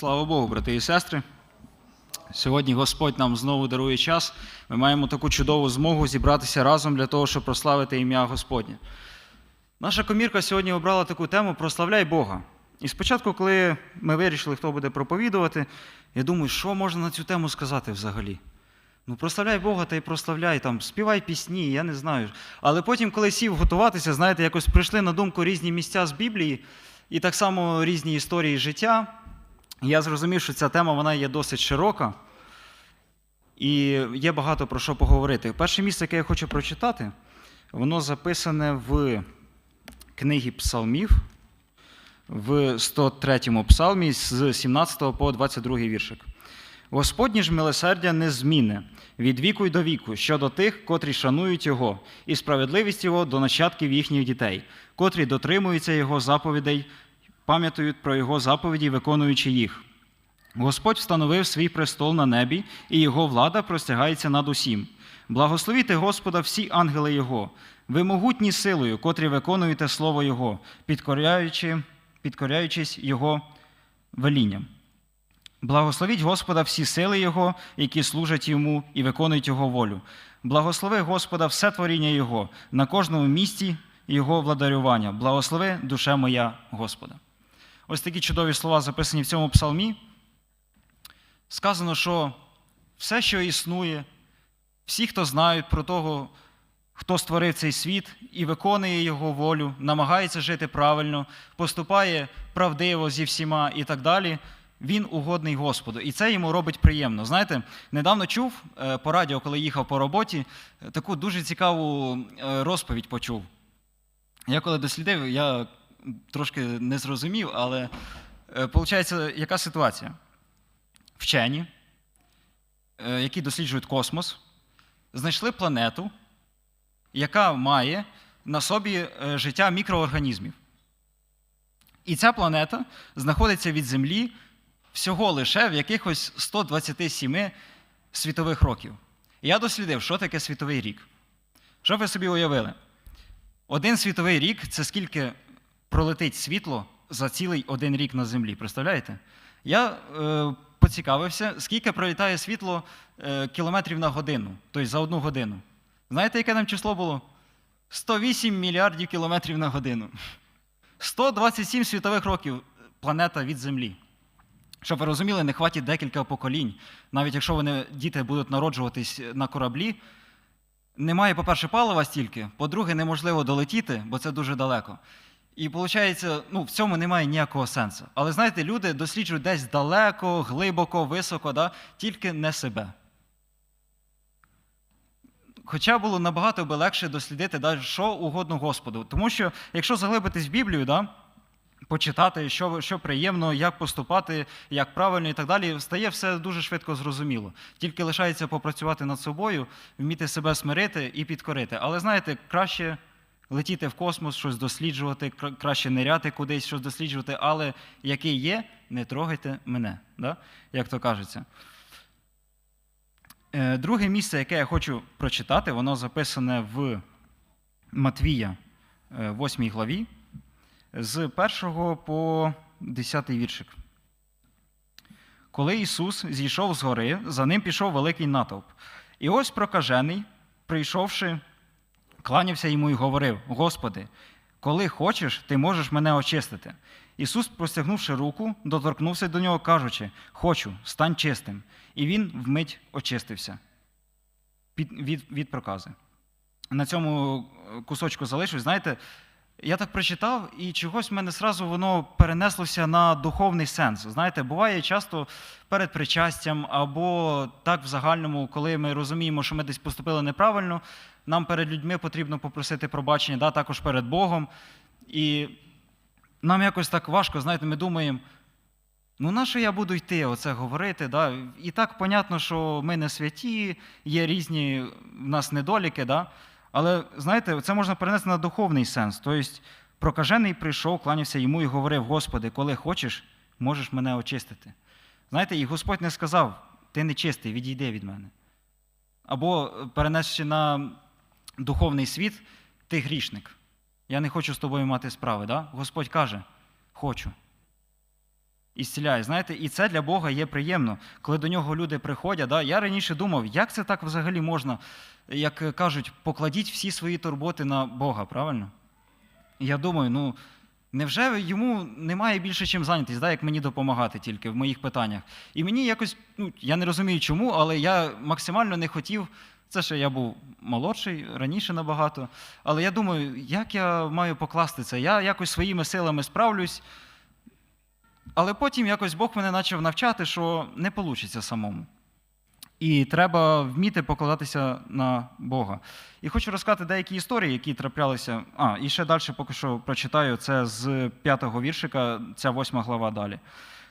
Слава Богу, брати і сестри. Сьогодні Господь нам знову дарує час. Ми маємо таку чудову змогу зібратися разом для того, щоб прославити ім'я Господнє. Наша комірка сьогодні обрала таку тему Прославляй Бога. І спочатку, коли ми вирішили, хто буде проповідувати, я думаю, що можна на цю тему сказати взагалі. Ну, прославляй Бога та й прославляй, там, співай пісні, я не знаю. Але потім, коли сів готуватися, знаєте, якось прийшли на думку різні місця з Біблії, і так само різні історії життя. Я зрозумів, що ця тема вона є досить широка, і є багато про що поговорити. Перше місце, яке я хочу прочитати, воно записане в книгі Псалмів, в 103 псалмі з 17 по 22 віршик. Господнє ж милосердя незмінне від віку й до віку щодо тих, котрі шанують Його, і справедливість Його до нащадків їхніх дітей, котрі дотримуються Його заповідей, пам'ятають про Його заповіді, виконуючи їх. Господь встановив свій престол на небі, і Його влада простягається над усім. Благословіте Господа всі ангели Його, ви могутні силою, котрі виконуєте Слово Його, підкоряючи, підкоряючись Його велінням. Благословіть Господа всі сили Його, які служать йому і виконують Його волю. Благослови Господа все творіння Його на кожному місці Його владарювання. Благослови душе моя Господа. Ось такі чудові слова записані в цьому псалмі. Сказано, що все, що існує, всі, хто знають про того, хто створив цей світ і виконує його волю, намагається жити правильно, поступає правдиво зі всіма і так далі. Він угодний Господу, і це йому робить приємно. Знаєте, недавно чув е, по радіо, коли їхав по роботі, таку дуже цікаву е, розповідь почув. Я коли дослідив, я трошки не зрозумів, але виходить, яка ситуація? Вчені, е, які досліджують космос, знайшли планету, яка має на собі е, життя мікроорганізмів. І ця планета знаходиться від Землі всього лише в якихось 127 світових років. Я дослідив, що таке світовий рік. Що ви собі уявили? Один світовий рік це скільки пролетить світло за цілий один рік на землі. Представляєте? Я е, поцікавився, скільки пролітає світло е, кілометрів на годину, тобто за одну годину. Знаєте, яке там число було? 108 мільярдів кілометрів на годину. 127 світових років планета від Землі. Щоб ви розуміли, не хватить декілька поколінь. Навіть якщо вони, діти будуть народжуватись на кораблі, немає, по-перше, палива стільки, по-друге, неможливо долетіти, бо це дуже далеко. І виходить, ну, в цьому немає ніякого сенсу. Але знаєте, люди досліджують десь далеко, глибоко, високо, да? тільки не себе. Хоча було набагато би легше дослідити, да, що угодно Господу. Тому що, якщо заглибитись в Біблію, да, почитати, що, що приємно, як поступати, як правильно і так далі, стає все дуже швидко зрозуміло. Тільки лишається попрацювати над собою, вміти себе смирити і підкорити. Але знаєте, краще летіти в космос, щось досліджувати, кра- краще ниряти кудись, щось досліджувати, але який є, не трогайте мене, да? як то кажеться. Е, Друге місце, яке я хочу прочитати, воно записане в Матвія, 8 главі, з 1 по 10 віршик. Коли Ісус зійшов з гори, за ним пішов великий натовп. І ось прокажений, прийшовши, кланявся йому і говорив: Господи, коли хочеш, ти можеш мене очистити. Ісус, простягнувши руку, доторкнувся до нього, кажучи: Хочу, стань чистим. І він вмить очистився від, від, від прокази. На цьому кусочку залишусь. Знаєте, я так прочитав, і чогось в мене зразу воно перенеслося на духовний сенс. Знаєте, буває часто перед причастям або так в загальному, коли ми розуміємо, що ми десь поступили неправильно, нам перед людьми потрібно попросити пробачення, да, також перед Богом. І нам якось так важко, знаєте, ми думаємо, ну на що я буду йти, оце говорити? Да? І так понятно, що ми не святі, є різні в нас недоліки, да? Але знаєте, це можна перенести на духовний сенс. Тобто, прокажений прийшов, кланявся йому і говорив: Господи, коли хочеш, можеш мене очистити. Знаєте, і Господь не сказав, ти не чистий, відійди від мене. Або перенесши на духовний світ, ти грішник. Я не хочу з тобою мати справи. Да? Господь каже, хочу. І. Знаєте, і це для Бога є приємно, коли до нього люди приходять. Да? Я раніше думав, як це так взагалі можна, як кажуть, покладіть всі свої турботи на Бога, правильно? Я думаю, ну невже йому немає більше чим зайнятися, да, як мені допомагати тільки в моїх питаннях? І мені якось, ну, я не розумію чому, але я максимально не хотів. Це ще я був молодший, раніше набагато. Але я думаю, як я маю покласти це? Я якось своїми силами справлюсь. Але потім якось Бог мене почав навчати, що не вийде самому. І треба вміти покладатися на Бога. І хочу розказати деякі історії, які траплялися. А, і ще далі поки що прочитаю це з п'ятого віршика, ця восьма глава далі.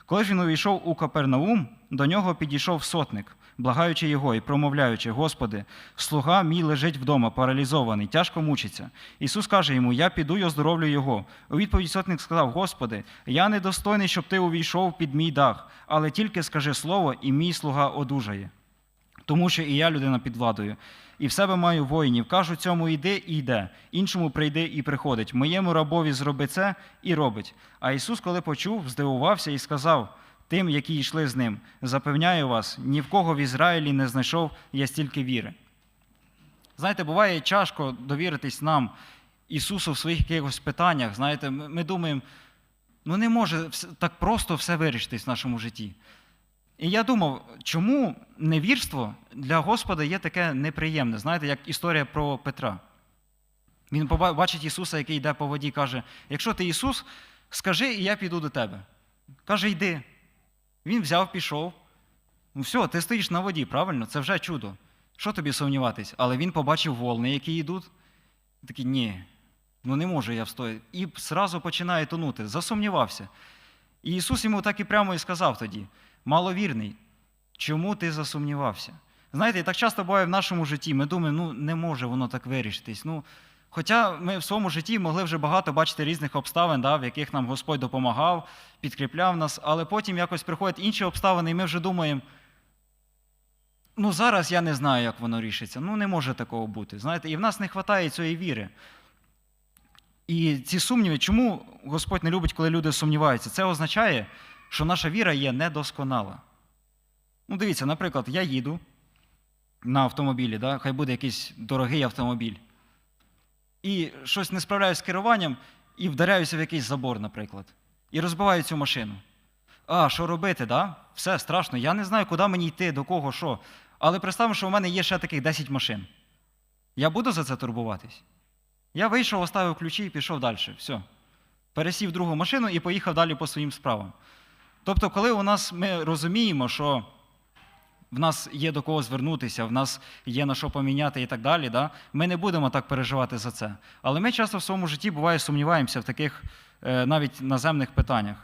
Коли ж він увійшов у Капернаум, до нього підійшов сотник, благаючи його і промовляючи: Господи, слуга мій лежить вдома, паралізований, тяжко мучиться. Ісус каже йому: Я піду й оздоровлю його. У відповідь сотник сказав: Господи, я недостойний, щоб ти увійшов під мій дах, але тільки скажи слово, і мій слуга одужає. Тому що і я людина під владою. І в себе маю воїнів. Кажу цьому йди і йде, іншому прийди і приходить. Моєму рабові зроби це і робить. А Ісус, коли почув, здивувався і сказав тим, які йшли з ним: Запевняю вас, ні в кого в Ізраїлі не знайшов я стільки віри. Знаєте, буває тяжко довіритись нам, Ісусу, в своїх якихось питаннях. Знаєте, ми, думаємо, ну не може так просто все вирішитись в нашому житті. І я думав, чому невірство для Господа є таке неприємне, знаєте, як історія про Петра. Він бачить Ісуса, який йде по воді, каже: якщо ти Ісус, скажи, і я піду до тебе. Каже, йди. Він взяв, пішов. Ну все, ти стоїш на воді, правильно? Це вже чудо. Що тобі сумніватись? Але він побачив волни, які йдуть. Такий, ні, ну не можу я встояти. І зразу починає тонути. Засумнівався. І Ісус йому так і прямо і сказав тоді: маловірний, чому ти засумнівався? Знаєте, і так часто буває в нашому житті. Ми думаємо, ну не може воно так вирішитись. Ну, Хоча ми в своєму житті могли вже багато бачити різних обставин, да, в яких нам Господь допомагав, підкріпляв нас, але потім якось приходять інші обставини, і ми вже думаємо, ну зараз я не знаю, як воно рішиться. Ну не може такого бути. Знаєте, і в нас не вистачає цієї віри. І ці сумніви, чому Господь не любить, коли люди сумніваються? Це означає, що наша віра є недосконала. Ну, дивіться, наприклад, я їду на автомобілі, да? хай буде якийсь дорогий автомобіль, і щось не справляюсь з керуванням і вдаряюся в якийсь забор, наприклад, і розбиваю цю машину. А, що робити, да? Все страшно. Я не знаю, куди мені йти, до кого, що. Але представимо, що в мене є ще таких 10 машин. Я буду за це турбуватись? Я вийшов, оставив ключі і пішов далі. Все. Пересів другу машину і поїхав далі по своїм справам. Тобто, коли у нас ми розуміємо, що в нас є до кого звернутися, в нас є на що поміняти і так далі, да? ми не будемо так переживати за це. Але ми часто в своєму житті буває сумніваємося в таких е, навіть наземних питаннях.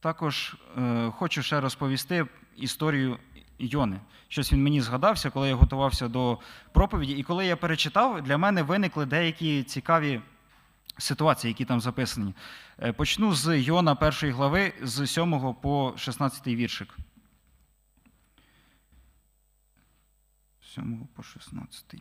Також е, хочу ще розповісти історію Йони. Щось він мені згадався, коли я готувався до проповіді. І коли я перечитав, для мене виникли деякі цікаві ситуації, які там записані. Е, Почну з Йона першої глави, з 7 по 16 віршик. З 7 по 16.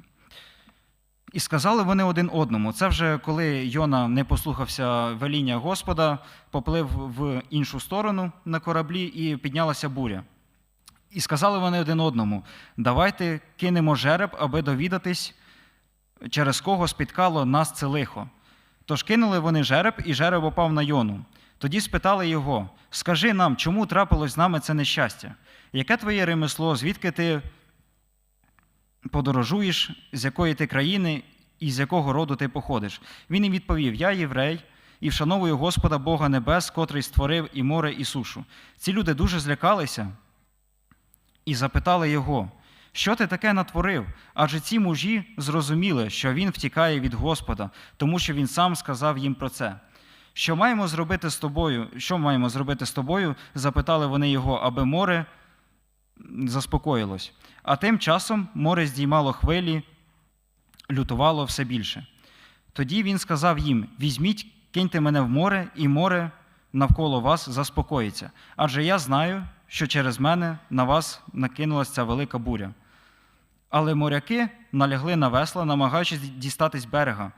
І сказали вони один одному. Це вже коли Йона не послухався веління Господа, поплив в іншу сторону на кораблі і піднялася буря. І сказали вони один одному: давайте кинемо жереб, аби довідатись, через кого спіткало нас це лихо. Тож кинули вони жереб, і жереб опав на Йону. Тоді спитали його: Скажи нам, чому трапилось з нами це нещастя? Яке твоє ремесло, звідки ти подорожуєш, з якої ти країни і з якого роду ти походиш? Він їм відповів: Я єврей, і вшановую Господа Бога Небес, котрий створив і море, і сушу. Ці люди дуже злякалися і запитали його, що ти таке натворив? Адже ці мужі зрозуміли, що він втікає від Господа, тому що він сам сказав їм про це. Що маємо зробити з тобою? Що маємо зробити з тобою? запитали вони його, аби море заспокоїлось. А тим часом море здіймало хвилі, лютувало все більше. Тоді він сказав їм: Візьміть, киньте мене в море, і море навколо вас заспокоїться. Адже я знаю, що через мене на вас накинулася ця велика буря. Але моряки налягли на весла, намагаючись дістатись берега.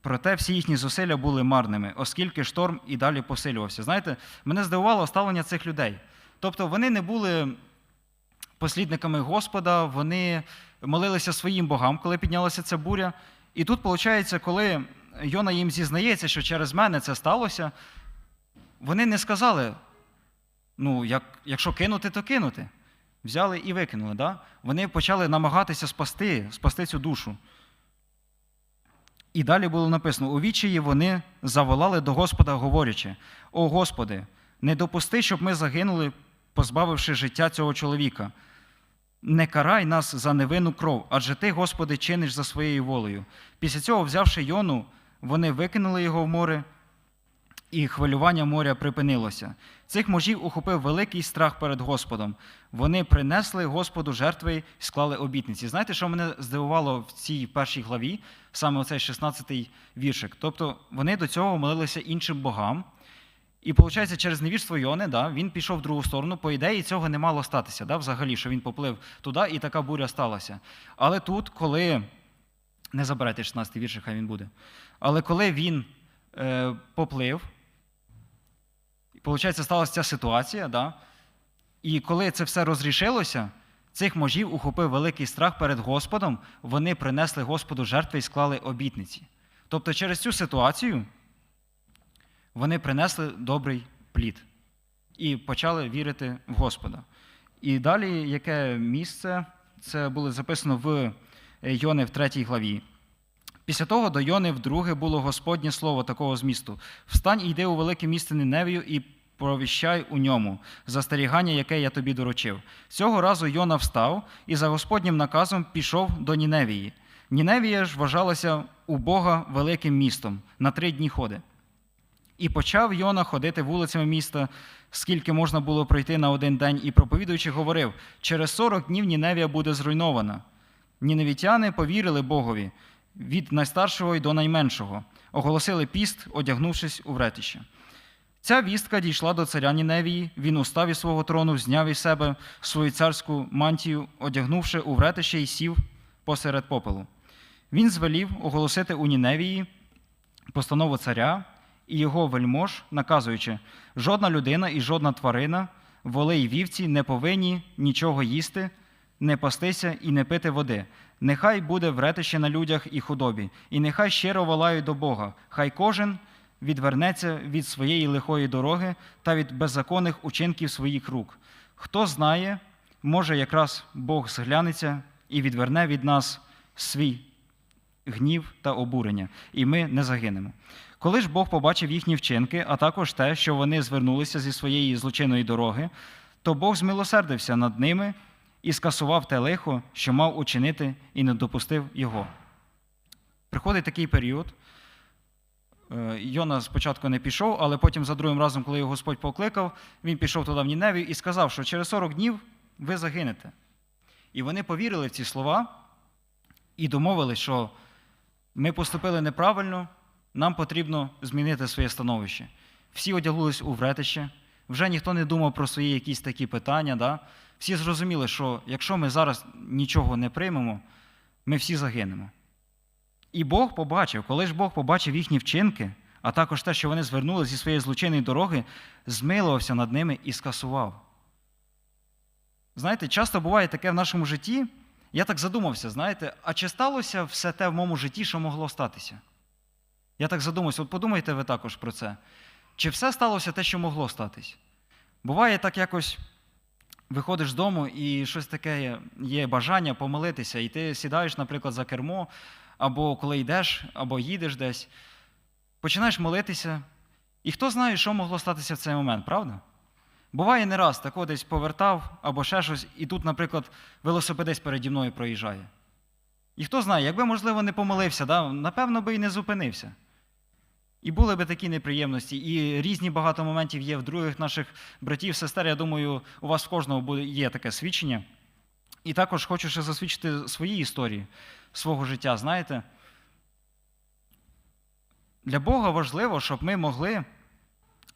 Проте всі їхні зусилля були марними, оскільки шторм і далі посилювався. Знаєте, мене здивувало ставлення цих людей. Тобто вони не були послідниками Господа, вони молилися своїм богам, коли піднялася ця буря. І тут, виходить, коли Йона їм зізнається, що через мене це сталося, вони не сказали, ну, як, якщо кинути, то кинути. Взяли і викинули. Да? Вони почали намагатися спасти, спасти цю душу. І далі було написано: у відчаї вони заволали до Господа, говорячи: О Господи, не допусти, щоб ми загинули, позбавивши життя цього чоловіка. Не карай нас за невинну кров, адже ти, Господи, чиниш за своєю волею. Після цього, взявши Йону, вони викинули його в море, і хвилювання моря припинилося. Цих мужів ухопив великий страх перед Господом. Вони принесли Господу жертви і склали обітниці. Знаєте, що мене здивувало в цій першій главі, саме оцей 16-й віршик? Тобто вони до цього молилися іншим богам. І виходить, через невірство Йони, да, він пішов в другу сторону. По ідеї, цього не мало статися, да, взагалі, що він поплив туди, і така буря сталася. Але тут, коли не забирайте 16-й віршик, хай він буде. Але коли він е, поплив, виходить, сталася ця ситуація, да, і коли це все розрішилося, цих можів ухопив великий страх перед Господом, вони принесли Господу жертви і склали обітниці. Тобто через цю ситуацію вони принесли добрий плід і почали вірити в Господа. І далі, яке місце, це було записано в Йони в 3 главі. Після того до Йони вдруге було Господнє слово такого змісту: Встань і йди у велике місце Ниневію і провіщай у ньому застерігання, яке я тобі доручив. Цього разу Йона встав і за Господнім наказом пішов до Ніневії. Ніневія ж вважалася у Бога великим містом на три дні ходи. І почав Йона ходити вулицями міста, скільки можна було пройти на один день, і проповідуючи, говорив: через 40 днів Ніневія буде зруйнована. Ніневітяни повірили Богові від найстаршого й до найменшого, оголосили піст, одягнувшись у вретище. Ця вістка дійшла до царя Ніневії, він устав із свого трону, зняв із себе свою царську мантію, одягнувши у вретище і сів посеред попелу. Він звелів оголосити у Ніневії постанову царя і його вельмож, наказуючи, жодна людина і жодна тварина, воли й вівці не повинні нічого їсти, не пастися і не пити води. Нехай буде вретище на людях і худобі, і нехай щиро волають до Бога. Хай кожен відвернеться від своєї лихої дороги та від беззаконних учинків своїх рук. Хто знає, може якраз Бог зглянеться і відверне від нас свій гнів та обурення, і ми не загинемо. Коли ж Бог побачив їхні вчинки, а також те, що вони звернулися зі своєї злочинної дороги, то Бог змилосердився над ними і скасував те лихо, що мав учинити, і не допустив його. Приходить такий період. Е, Йона спочатку не пішов, але потім за другим разом, коли його Господь покликав, він пішов туди в Ніневію і сказав, що через 40 днів ви загинете. І вони повірили в ці слова і домовились, що ми поступили неправильно, нам потрібно змінити своє становище. Всі одягнулись у вретище, вже ніхто не думав про свої якісь такі питання. Да? Всі зрозуміли, що якщо ми зараз нічого не приймемо, ми всі загинемо. І Бог побачив, коли ж Бог побачив їхні вчинки, а також те, що вони звернули зі своєї злочинної дороги, змилувався над ними і скасував. Знаєте, часто буває таке в нашому житті. Я так задумався, знаєте, а чи сталося все те в моєму житті, що могло статися? Я так задумався, от подумайте ви також про це. Чи все сталося те, що могло статись? Буває так якось виходиш з дому і щось таке є, бажання помолитися, і ти сідаєш, наприклад, за кермо, або коли йдеш, або їдеш десь, починаєш молитися, і хто знає, що могло статися в цей момент, правда? Буває не раз, тако десь повертав або ще щось, і тут, наприклад, велосипедист переді мною проїжджає. І хто знає, якби, можливо, не помилився, да, напевно, би і не зупинився. І були би такі неприємності, і різні багато моментів є в других наших братів, сестер. Я думаю, у вас в кожного буде, є таке свідчення. І також хочу ще засвідчити свої історії свого життя. Знаєте, для Бога важливо, щоб ми могли,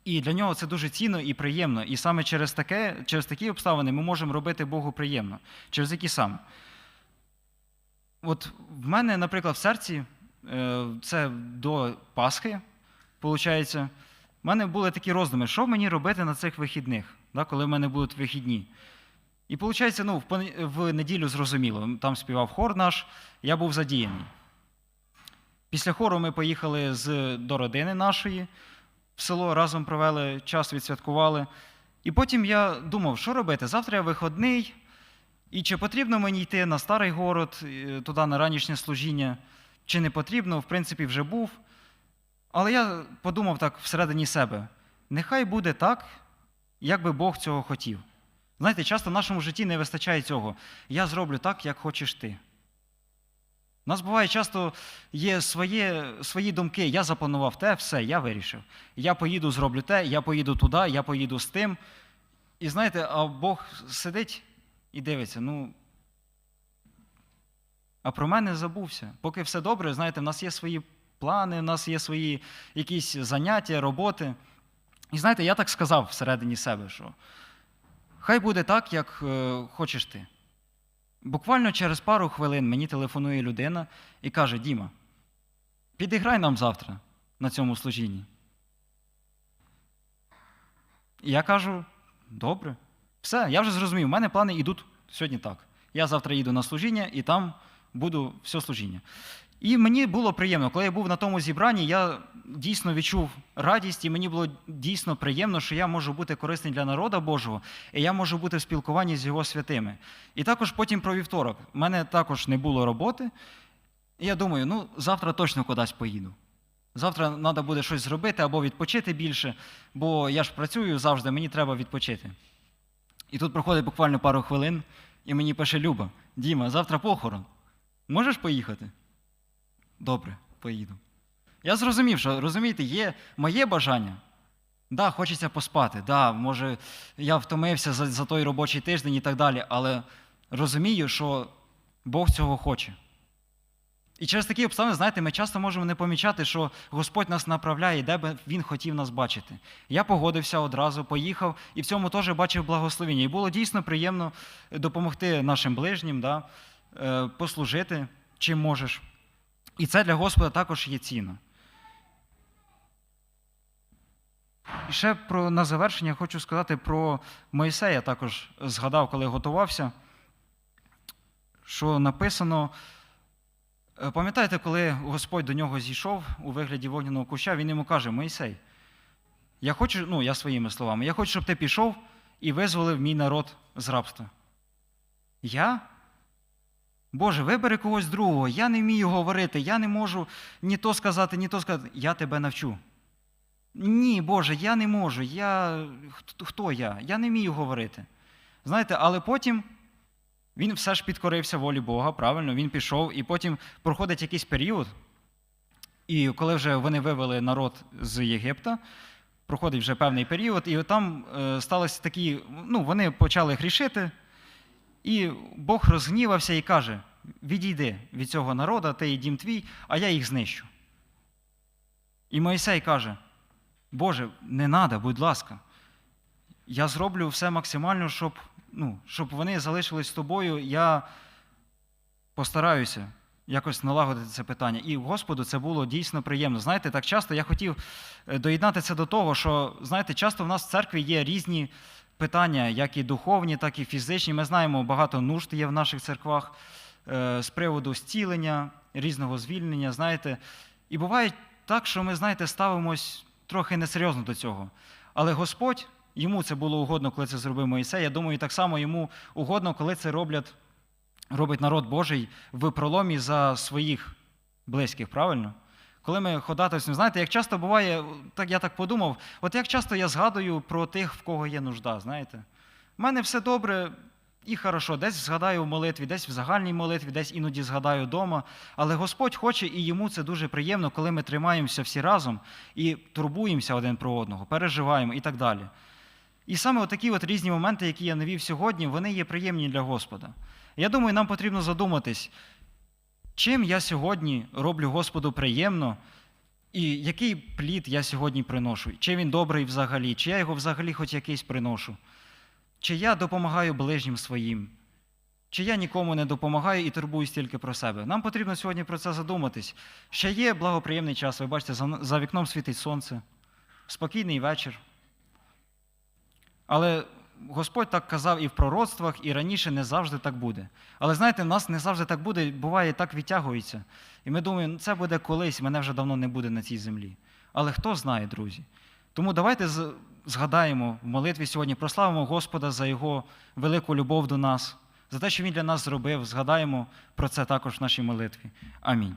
і для нього це дуже цінно і приємно. І саме через таке, через такі обставини ми можемо робити Богу приємно. Через які саме? От в мене, наприклад, в серці е, це до Пасхи, виходить, в мене були такі роздуми, що мені робити на цих вихідних, да, коли в мене будуть вихідні. І виходить, ну, в неділю зрозуміло, там співав хор наш, я був задіяний. Після хору ми поїхали з, до родини нашої в село, разом провели час, відсвяткували. І потім я думав, що робити? Завтра я виходний, і чи потрібно мені йти на старий город, е, туди на ранішнє служіння, чи не потрібно, в принципі, вже був. Але я подумав так всередині себе: нехай буде так, як би Бог цього хотів. Знаєте, часто в нашому житті не вистачає цього. Я зроблю так, як хочеш ти. У нас буває часто є своє, свої думки. Я запланував те, все, я вирішив. Я поїду, зроблю те, я поїду туди, я поїду з тим. І знаєте, а Бог сидить і дивиться, ну. А про мене забувся. Поки все добре, знаєте, в нас є свої плани, в нас є свої якісь заняття, роботи. І знаєте, я так сказав всередині себе, що хай буде так, як е, хочеш ти. Буквально через пару хвилин мені телефонує людина і каже: Діма, підіграй нам завтра на цьому служінні. І я кажу: добре, все, я вже зрозумів, у мене плани йдуть сьогодні так. Я завтра їду на служіння і там буду все служіння. І мені було приємно, коли я був на тому зібранні, я дійсно відчув радість, і мені було дійсно приємно, що я можу бути корисний для народу Божого, і я можу бути в спілкуванні з його святими. І також потім про вівторок. У мене також не було роботи. І я думаю, ну завтра точно кудись поїду. Завтра треба буде щось зробити або відпочити більше, бо я ж працюю завжди, мені треба відпочити. І тут проходить буквально пару хвилин, і мені пише Люба: Діма, завтра похорон. Можеш поїхати? Добре, поїду. Я зрозумів, що розумієте, є моє бажання. Да, хочеться поспати. Да, може, я втомився за, за той робочий тиждень і так далі, але розумію, що Бог цього хоче. І через такі обставини, знаєте, ми часто можемо не помічати, що Господь нас направляє, де би Він хотів нас бачити. Я погодився одразу, поїхав і в цьому теж бачив благословення. І було дійсно приємно допомогти нашим ближнім, да, е, послужити, чим можеш. І це для Господа також є цінно. І ще про, на завершення хочу сказати про Моїсея, також згадав, коли готувався, що написано. Е, Пам'ятаєте, коли Господь до нього зійшов у вигляді вогняного куща, він йому каже: Моїсей, я хочу, ну я своїми словами, я хочу, щоб ти пішов і визволив мій народ з рабства. Я? Боже, вибери когось другого, я не вмію говорити, я не можу ні то сказати, ні то сказати. Я тебе навчу. Ні, Боже, я не можу. Я... Хто- я? Я не вмію говорити. Знаєте, але потім він все ж підкорився волі Бога, правильно, він пішов, і потім проходить якийсь період. І коли вже вони вивели народ з Єгипта, проходить вже певний період, і там е, сталося такі, ну, вони почали грішити, і Бог розгнівався і каже: відійди від цього народу, ти і дім твій, а я їх знищу. І Моїсей каже: Боже, не треба, будь ласка. Я зроблю все максимально, щоб, ну, щоб вони залишились з тобою. Я постараюся якось налагодити це питання. І Господу це було дійсно приємно. Знаєте, так часто я хотів е, доєднати це до того, що, знаєте, часто в нас в церкві є різні питання, як і духовні, так і фізичні. Ми знаємо, багато нужд є в наших церквах е, з приводу зцілення, різного звільнення, знаєте. І буває так, що ми, знаєте, ставимось трохи несерйозно до цього. Але Господь, йому це було угодно, коли це зробив Моїсей. Я думаю, так само йому угодно, коли це роблять, робить народ Божий в проломі за своїх близьких, правильно? Коли ми ходатайствуємо, знаєте, як часто буває, так я так подумав, от як часто я згадую про тих, в кого є нужда, знаєте? У мене все добре і хорошо, десь згадаю в молитві, десь в загальній молитві, десь іноді згадаю вдома. Але Господь хоче, і йому це дуже приємно, коли ми тримаємося всі разом і турбуємося один про одного, переживаємо і так далі. І саме такі от різні моменти, які я навів сьогодні, вони є приємні для Господа. Я думаю, нам потрібно задуматись, чим я сьогодні роблю Господу приємно, і який плід я сьогодні приношу? Чи він добрий взагалі, чи я його взагалі хоч якийсь приношу? Чи я допомагаю ближнім своїм? Чи я нікому не допомагаю і турбуюсь тільки про себе? Нам потрібно сьогодні про це задуматись. Ще є благоприємний час. Ви бачите, за, вікном світить сонце, спокійний вечір. Але Господь так казав і в пророцтвах, і раніше не завжди так буде. Але знаєте, в нас не завжди так буде, буває, так відтягується. І ми думаємо, це буде колись, мене вже давно не буде на цій землі. Але хто знає, друзі? Тому давайте згадаємо в молитві сьогодні, прославимо Господа за Його велику любов до нас, за те, що Він для нас зробив. Згадаємо про це також в нашій молитві. Амінь.